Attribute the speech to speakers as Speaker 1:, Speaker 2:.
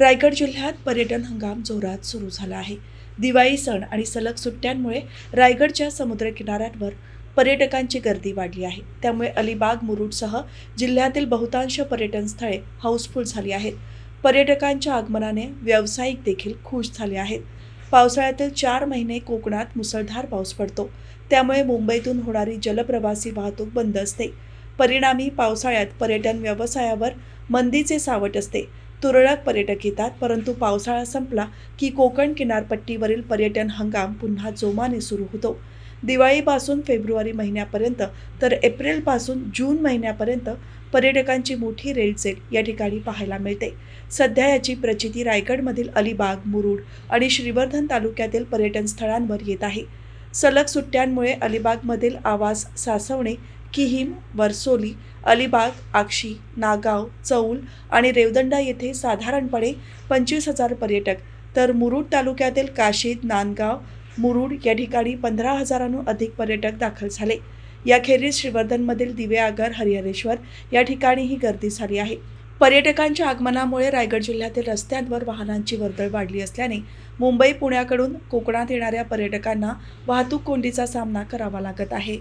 Speaker 1: रायगड जिल्ह्यात पर्यटन हंगाम जोरात सुरू झाला आहे. दिवाळी सण आणि सलग सुट्ट्यांमुळे रायगडच्या समुद्रकिनाऱ्यांवर पर्यटकांची गर्दी वाढली आहे. त्यामुळे अलिबाग मुरुडसह जिल्ह्यातील बहुतांश पर्यटन स्थळे हाऊसफुल झाली आहेत. पर्यटकांच्या आगमनाने व्यावसायिक देखील खुश झाले आहेत. पावसाळ्यातील चार महिने कोकणात मुसळधार पाऊस पडतो. त्यामुळे मुंबईतून होणारी जलप्रवासी वाहतूक बंद असते. परिणामी पावसाळ्यात पर्यटन व्यवसायावर मंदीचे सावट असते. तुरळक पर्यटक येतात परंतु पावसाळा संपला की कोकण किनारपट्टीवरील पर्यटन हंगाम पुन्हा जोमाने सुरू होतो. दिवाळीपासून फेब्रुवारी महिन्यापर्यंत तर एप्रिलपासून जून महिन्यापर्यंत पर्यटकांची मोठी रेलचेल या ठिकाणी पाहायला मिळते. सध्या याची प्रचिती रायगडमधील अलिबाग मुरुड आणि श्रीवर्धन तालुक्यातील पर्यटन स्थळांवर येत आहे. सलग सुट्ट्यांमुळे अलिबागमधील आवास सासवणे किहीम वरसोली अलिबाग आक्षी नागाव चौल आणि रेवदंडा येथे साधारणपणे पंचवीस हजार पर्यटक. तर मुरुड तालुक्यातील काशीद नांदगाव मुरुड या ठिकाणी पंधरा हजारांहून अधिक पर्यटक दाखल झाले. याखेरीज श्रीवर्धनमधील दिवेआगर हरिहरेश्वर या ठिकाणीही गर्दी झाली आहे. पर्यटकांच्या आगमनामुळे रायगड जिल्ह्यातील रस्त्यांवर वाहनांची वर्दळ वाढली असल्याने मुंबई पुण्याकडून कोकणात येणाऱ्या पर्यटकांना वाहतूक कोंडीचा सामना करावा लागत आहे.